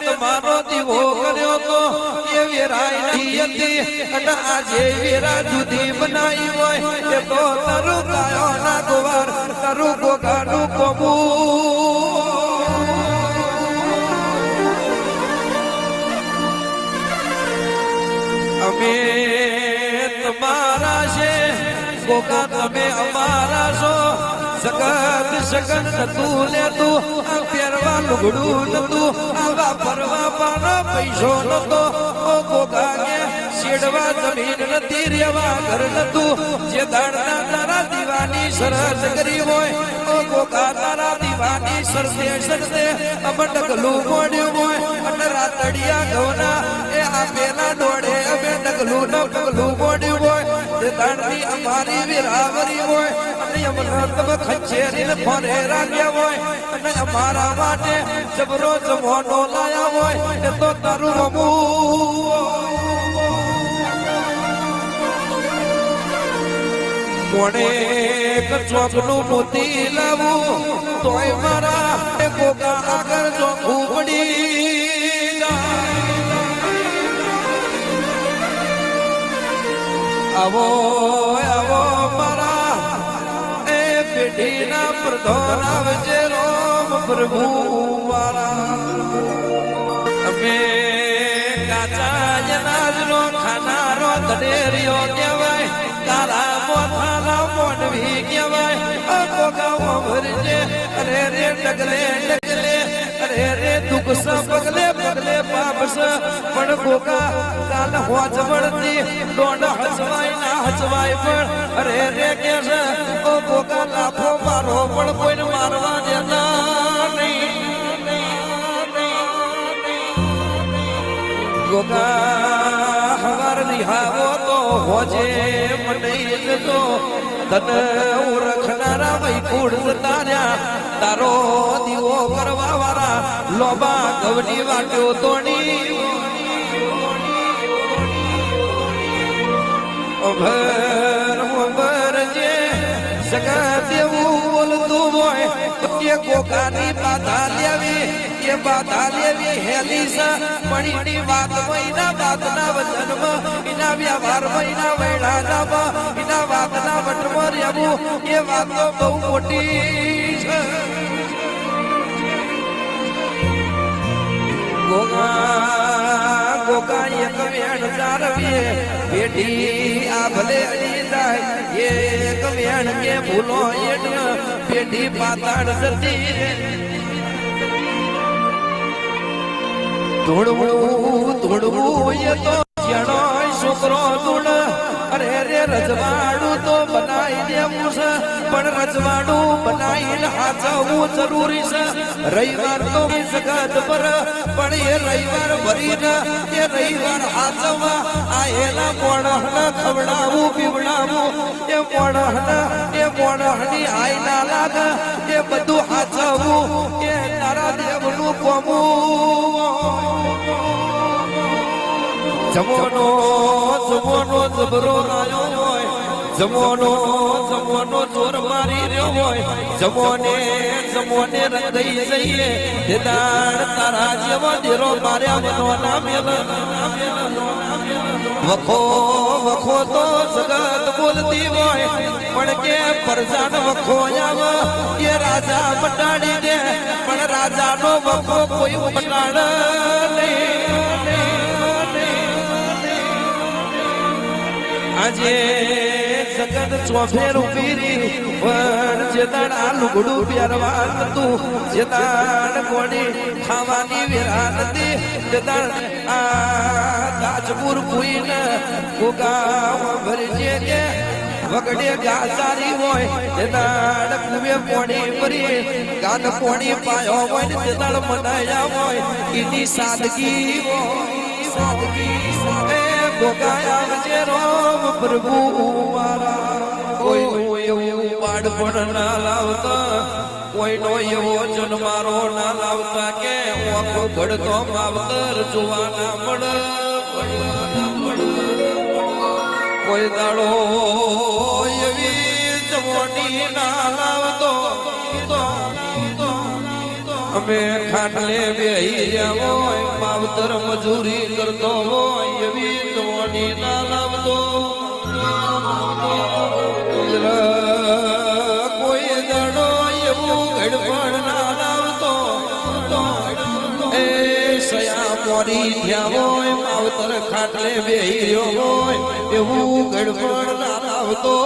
તમારો દીવો કર્યો તો એ વેરાય નહીં હતી. અને આજે વેરા જુદી બનાવી હોય એ તો તરુ ગાયો ના ગોવાર તરુ ગોગાનું કોબું અમે તમારા છે, ગોગા તમે અમારા છો. સગત તું નતું લેતું. આ પહેરવા લુગડું નતું, આવા ફરવા પાનો પૈસો નતો. ઓ ગોગા શેડવા જમીન નથી રેવા ઘર નતું. જે દાડના તારા દીવાની સરહદ કરી હોય, ઓ ગોગા તારા દીવાની સરસે સરસે અમટકલું મોડ્યું હોય. અને રાતડિયા ઘઉના એ આપેલા દોડે, અમે ડગલું ન પગલું મોડ્યું તે અમારી વિરાવરી હોય, અને અમને તમે ખંચેરીને ફરે રાખ્યા હોય, અને અમારા માટે જબરો જમવાનો લાયા હોય, એ તો તારું અમું મોણે ચોકનું મોતી લાવું, તોય આવો આવો મારા, એ પેઢીના પ્રધાન આવજે રોમ પ્રભુ મારા. અમે કાચા જનાજનો ખાનારો દડેરિયો કહેવાય તારા મોથાના મોઢવી કહેવાય. અરે રે ડગલે અરે રે દુઃખ સ પગલે પગલે રે તો હોજે મને જતો તને ઓળખનારા તારો દીવો વાળા લોબા ગવની વાટ્યો તોડી. અભર અભર જે સગા દેવું બોલતું હોય કે કોકાની બાધા લેવી, એ બાધા લેવી હેલી પણ એની વાત મહિના વાતના વચનમાં, એના વ્યવહાર મહિના વૈડા નામાં એના વાતના વટમાં રહેવું, એ વાત બહુ મોટી છે. એક વેણ ચારવીએ. પેઢી આ ભલે અડી જાય એક વેણ કે ભૂલો એટ પેઢી પાતાળ જતી રે. ધોળવું એ તો જેનો છોકરો ગુણ અરે રે રજવાડું તો બનાવી દેવું છે. પણ રજવાડું બનાવીને હાચવવું જરૂરી છે. રવિવાર તો જગત પર, પણ એ રવિવાર ભરીને એ રવિવાર હાચવવા. આ એના મોણહને ખવડાવું, પીવડાવું. એ મોણહને એ મોણહની આઈ ના લાગે એ બધું હાચવવું. એ તારા દેવનું કોમું. જમોનો જમોનો જબરો રાયો હોય જમોનો જમોનો ચોર મારી રહ્યો હોય જમોને જમોને રંગઈ જઈએ. તે દાડ તારા જેવો દેરો માર્યા મનો ના મેલ વખો વખો તો જગત બોલતી હોય, પણ કે પરજાન વખો આવ એ રાજા બટાડી દે, પણ રાજાનો વખો કોઈ મટાડ આજે જગત ચોફેરું પીરી પણ જે દાડ આ લુગડું પહેરવા તું જે દાડ કોણી ખાવાની વેરા નથી તે દાડ આ તાજપુર કુઈને ગોગા ભરજે કે વગડે ગાસારી હોય. તે તાડ કુવે પોણી ભરી ગાન પોણી પાયો હોય ને તે દાડ મનાયા હોય. એની સાદગી હોય, સાદગી એ ગોગાયા વજે રોમ પ્રભુ મારા. કોઈ એવું કોઈનો એવો જન્મારો ના લાવતા કે ઓખો ઘડતો માવતર જોવા ના કોઈ દાડો એવી જમોની ના લાવતો અમે ખાટલે બેહી હોય માવતર મજૂરી કરતો હોય, એવી દોની ના લાવતો. કોઈ દડો એવું ના લાવતો. એ સયા મોરી થયા હોય માવતર ખાટલે બેહી હોય, એવું ના લાવતો.